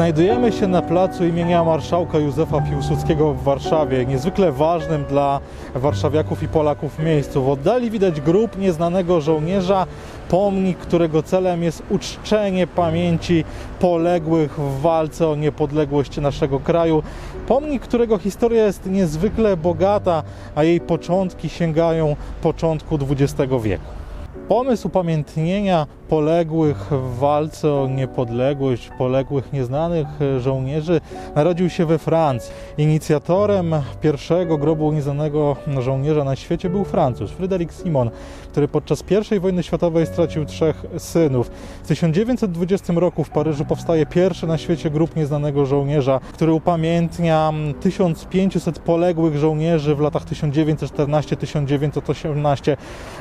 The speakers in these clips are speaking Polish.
Znajdujemy się na placu imienia marszałka Józefa Piłsudskiego w Warszawie, niezwykle ważnym dla warszawiaków i Polaków miejscu. W oddali widać grób nieznanego żołnierza, pomnik, którego celem jest uczczenie pamięci poległych w walce o niepodległość naszego kraju. Pomnik, którego historia jest niezwykle bogata, a jej początki sięgają początku XX wieku. Pomysł upamiętnienia poległych w walce o niepodległość, poległych nieznanych żołnierzy narodził się we Francji. Inicjatorem pierwszego grobu nieznanego żołnierza na świecie był Francuz, Fryderyk Simon, który podczas I wojny światowej stracił trzech synów. W 1920 roku w Paryżu powstaje pierwszy na świecie grób nieznanego żołnierza, który upamiętnia 1500 poległych żołnierzy w latach 1914-1918.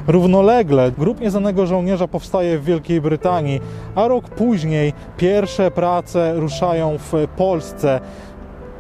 Równolegle grób nieznanego żołnierza powstaje w Wielkiej Brytanii, a rok później pierwsze prace ruszają w Polsce.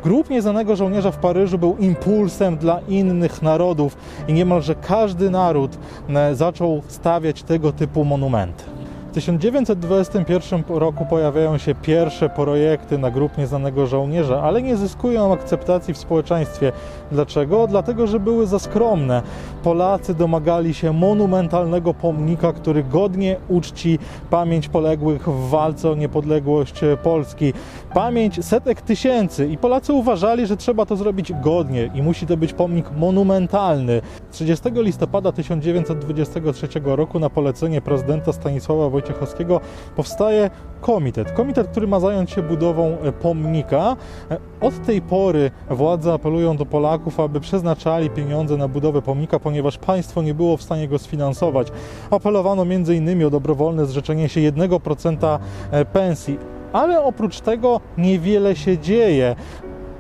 Grób nieznanego żołnierza w Paryżu był impulsem dla innych narodów i niemalże każdy naród e, zaczął stawiać tego typu monumenty. W 1921 roku pojawiają się pierwsze projekty na grób nieznanego żołnierza, ale nie zyskują akceptacji w społeczeństwie. Dlaczego? Dlatego, że były za skromne. Polacy domagali się monumentalnego pomnika, który godnie uczci pamięć poległych w walce o niepodległość Polski. Pamięć setek tysięcy i Polacy uważali, że trzeba to zrobić godnie i musi to być pomnik monumentalny. 30 listopada 1923 roku na polecenie prezydenta Stanisława Wojciechowskiego powstaje komitet. Komitet, który ma zająć się budową pomnika. Od tej pory władze apelują do Polaków, aby przeznaczali pieniądze na budowę pomnika, ponieważ państwo nie było w stanie go sfinansować. Apelowano m.in. o dobrowolne zrzeczenie się 1% pensji. Ale oprócz tego niewiele się dzieje.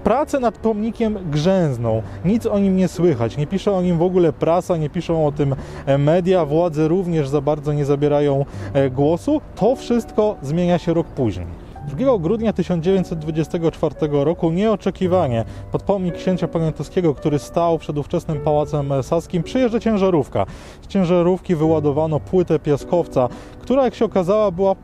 Prace nad pomnikiem grzęzną, nic o nim nie słychać, nie pisze o nim w ogóle prasa, nie piszą o tym e, media, władze również za bardzo nie zabierają e, głosu. To wszystko zmienia się rok później. 2 grudnia 1924 roku nieoczekiwanie pod pomnik księcia poniatowskiego, który stał przed ówczesnym pałacem saskim, przyjeżdża ciężarówka. Z ciężarówki wyładowano płytę piaskowca, która jak się okazała była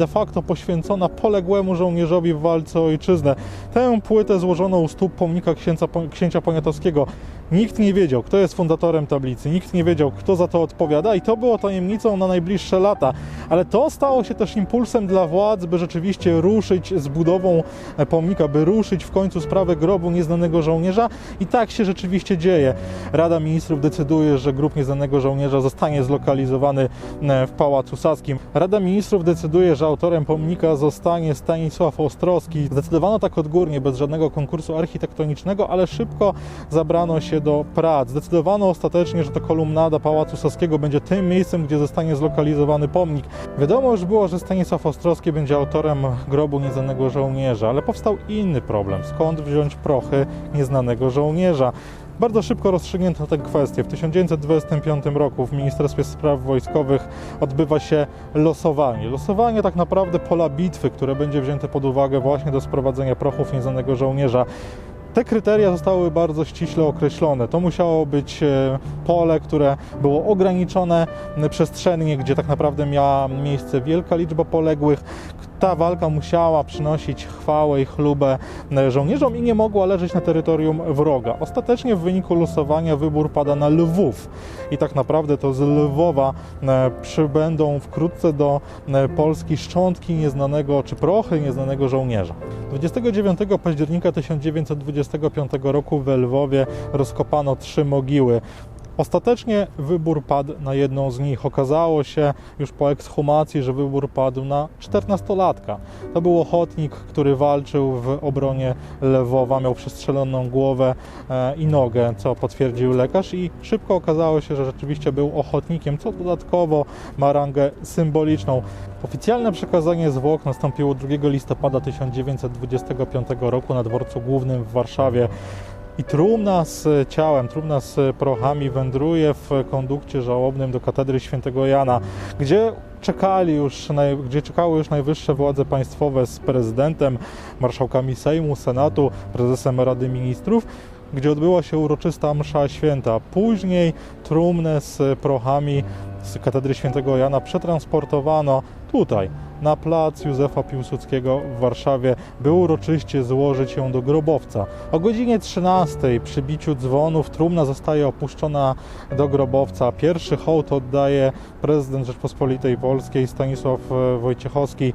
de facto poświęcona poległemu żołnierzowi w walce o ojczyznę. Tę płytę złożono u stóp pomnika księcia, księcia Poniatowskiego. Nikt nie wiedział, kto jest fundatorem tablicy, nikt nie wiedział, kto za to odpowiada i to było tajemnicą na najbliższe lata. Ale to stało się też impulsem dla władz, by rzeczywiście ruszyć z budową pomnika, by ruszyć w końcu sprawę grobu nieznanego żołnierza i tak się rzeczywiście dzieje. Rada Ministrów decyduje, że grób nieznanego żołnierza zostanie zlokalizowany w Pałacu Saskim. Rada Ministrów decyduje, że autorem pomnika zostanie Stanisław Ostrowski. Zdecydowano tak odgórnie, bez żadnego konkursu architektonicznego, ale szybko zabrano się do prac. Zdecydowano ostatecznie, że to kolumnada Pałacu Saskiego będzie tym miejscem, gdzie zostanie zlokalizowany pomnik. Wiadomo już było, że Stanisław Ostrowski będzie autorem grobu nieznanego żołnierza, ale powstał inny problem. Skąd wziąć prochy nieznanego żołnierza? Bardzo szybko rozstrzygnięto tę kwestię. W 1925 roku w Ministerstwie Spraw Wojskowych odbywa się losowanie. Losowanie tak naprawdę pola bitwy, które będzie wzięte pod uwagę właśnie do sprowadzenia prochów nieznanego żołnierza. Te kryteria zostały bardzo ściśle określone. To musiało być e, pole, które było ograniczone przestrzennie, gdzie tak naprawdę miała miejsce wielka liczba poległych. Ta walka musiała przynosić chwałę i chlubę e, żołnierzom i nie mogła leżeć na terytorium wroga. Ostatecznie w wyniku losowania wybór pada na Lwów i tak naprawdę to z Lwowa e, przybędą wkrótce do Polski szczątki nieznanego czy prochy nieznanego żołnierza. 29 października 1920 1925 roku w Lwowie rozkopano trzy mogiły. Ostatecznie wybór padł na jedną z nich. Okazało się już po ekshumacji, że wybór padł na 14-latka. To był ochotnik, który walczył w obronie Lwowa, miał przestrzeloną głowę e, i nogę, co potwierdził lekarz i szybko okazało się, że rzeczywiście był ochotnikiem, co dodatkowo ma rangę symboliczną. Oficjalne przekazanie zwłok nastąpiło 2 listopada 1925 roku na dworcu głównym w Warszawie. I trumna z ciałem, trumna z prochami wędruje w kondukcie żałobnym do katedry świętego Jana, gdzie czekali już, gdzie czekały już najwyższe władze państwowe z prezydentem, marszałkami Sejmu, Senatu, prezesem Rady Ministrów gdzie odbyła się uroczysta msza święta. Później trumnę z prochami z katedry świętego Jana przetransportowano tutaj, na plac Józefa Piłsudskiego w Warszawie, by uroczyście złożyć ją do grobowca. O godzinie 13 przy biciu dzwonów trumna zostaje opuszczona do grobowca. Pierwszy hołd oddaje prezydent Rzeczpospolitej Polskiej Stanisław e, Wojciechowski,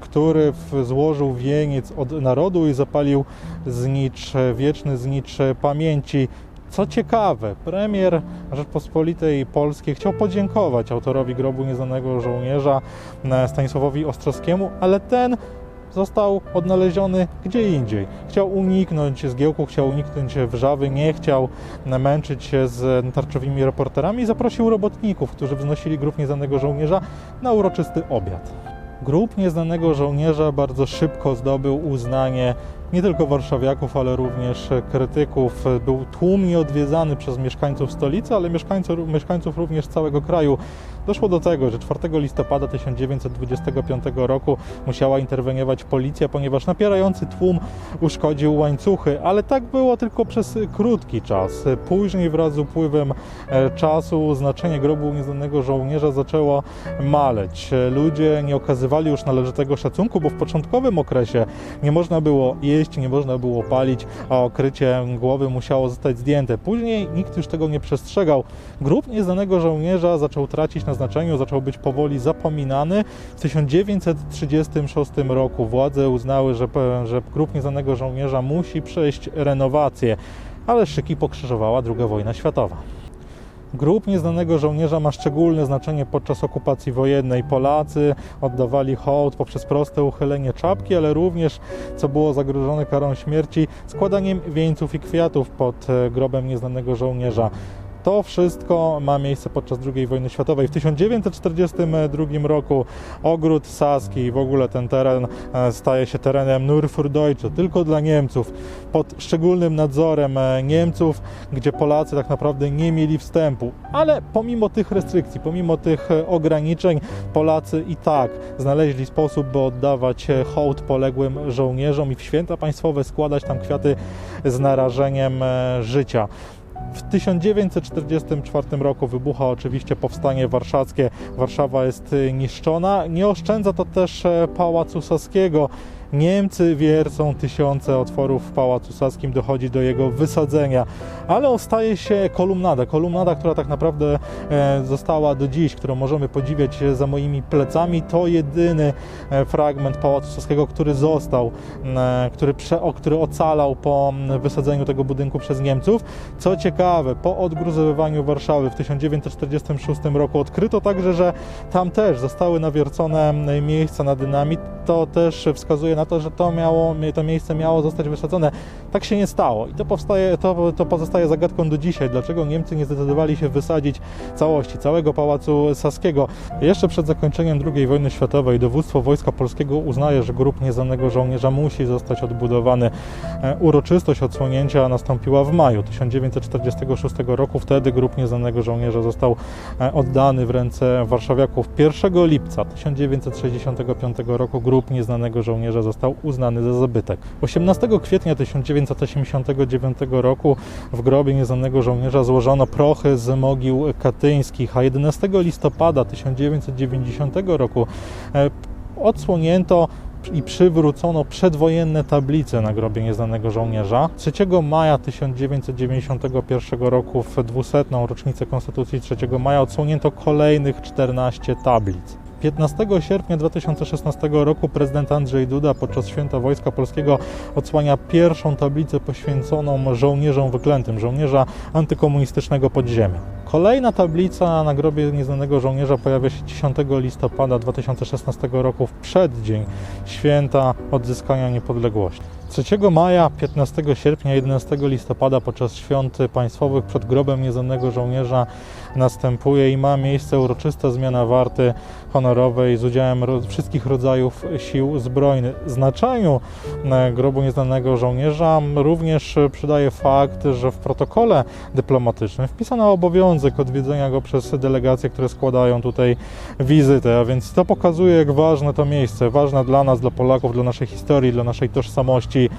który złożył wieniec od narodu i zapalił znicz, e, wieczny znicz e, pamięci. Co ciekawe, premier Rzeczpospolitej Polskiej chciał podziękować autorowi grobu nieznanego żołnierza e, Stanisławowi Ostrowskiemu, ale ten został odnaleziony gdzie indziej. Chciał uniknąć zgiełku, chciał uniknąć wrzawy, nie chciał męczyć się z tarczowymi reporterami i zaprosił robotników, którzy wznosili grób nieznanego żołnierza na uroczysty obiad. Grób nieznanego żołnierza bardzo szybko zdobył uznanie nie tylko warszawiaków, ale również krytyków. Był tłumnie odwiedzany przez mieszkańców stolicy, ale mieszkańców, mieszkańców również całego kraju. Doszło do tego, że 4 listopada 1925 roku musiała interweniować policja, ponieważ napierający tłum uszkodził łańcuchy, ale tak było tylko przez krótki czas. Później wraz z upływem e, czasu znaczenie grobu nieznanego żołnierza zaczęło maleć. Ludzie nie okazywali już należytego szacunku, bo w początkowym okresie nie można było jeść, nie można było palić, a okrycie głowy musiało zostać zdjęte. Później nikt już tego nie przestrzegał. Grób nieznanego żołnierza zaczął tracić na znaczeniu, zaczął być powoli zapominany. W 1936 roku władze uznały, że, że grób nieznanego żołnierza musi przejść renowację, ale szyki pokrzyżowała II wojna światowa. Grób nieznanego żołnierza ma szczególne znaczenie podczas okupacji wojennej. Polacy oddawali hołd poprzez proste uchylenie czapki, ale również, co było zagrożone karą śmierci, składaniem wieńców i kwiatów pod e, grobem nieznanego żołnierza. To wszystko ma miejsce podczas II wojny światowej. W 1942 roku ogród Saski i w ogóle ten teren e, staje się terenem Nurfurdeutsche, tylko dla Niemców, pod szczególnym nadzorem e, Niemców, gdzie Polacy tak naprawdę nie mieli wstępu. Ale pomimo tych restrykcji, pomimo tych e, ograniczeń, Polacy i tak znaleźli sposób, by oddawać hołd poległym żołnierzom i w święta państwowe składać tam kwiaty z narażeniem życia. W 1944 roku wybucha oczywiście powstanie warszawskie. Warszawa jest y, niszczona. Nie oszczędza to też e, Pałacu Saskiego. Niemcy wiercą tysiące otworów w Pałacu Saskim, dochodzi do jego wysadzenia, ale ostaje się kolumnada. Kolumnada, która tak naprawdę e, została do dziś, którą możemy podziwiać za moimi plecami. To jedyny e, fragment Pałacu Saskiego, który został, e, który, który ocalał po wysadzeniu tego budynku przez Niemców. Co ciekawe, po odgruzowywaniu Warszawy w 1946 roku odkryto także, że tam też zostały nawiercone miejsca na dynamit. To też wskazuje na to, że to, miało, to miejsce miało zostać wysadzone. Tak się nie stało i to, powstaje, to, to pozostaje zagadką do dzisiaj, dlaczego Niemcy nie zdecydowali się wysadzić całości, całego Pałacu Saskiego. Jeszcze przed zakończeniem II wojny światowej dowództwo Wojska Polskiego uznaje, że grób nieznanego żołnierza musi zostać odbudowany. E, Uroczystość odsłonięcia nastąpiła w maju 1946 roku. Wtedy grób nieznanego żołnierza został e, oddany w ręce warszawiaków. 1 lipca 1965 roku grób nieznanego żołnierza został uznany za zabytek. 18 kwietnia 1989 roku w grobie nieznanego żołnierza złożono prochy z mogił katyńskich, a 11 listopada 1990 roku e, odsłonięto i przywrócono przedwojenne tablice na grobie nieznanego żołnierza. 3 maja 1991 roku w 200. rocznicę Konstytucji 3 maja odsłonięto kolejnych 14 tablic. 15 sierpnia 2016 roku prezydent Andrzej Duda podczas Święta Wojska Polskiego odsłania pierwszą tablicę poświęconą żołnierzom wyklętym, żołnierza antykomunistycznego podziemia. Kolejna tablica na grobie nieznanego żołnierza pojawia się 10 listopada 2016 roku w przeddzień święta odzyskania niepodległości. 3 maja, 15 sierpnia, 11 listopada podczas świąt państwowych przed grobem nieznanego żołnierza następuje i ma miejsce uroczysta zmiana warty honorowej z udziałem ro- wszystkich rodzajów sił zbrojnych. Znaczeniu e, grobu nieznanego żołnierza również przydaje fakt, że w protokole dyplomatycznym wpisano obowiązek odwiedzenia go przez delegacje, które składają tutaj wizytę, a więc to pokazuje, jak ważne to miejsce, ważne dla nas, dla Polaków, dla naszej historii, dla naszej tożsamości.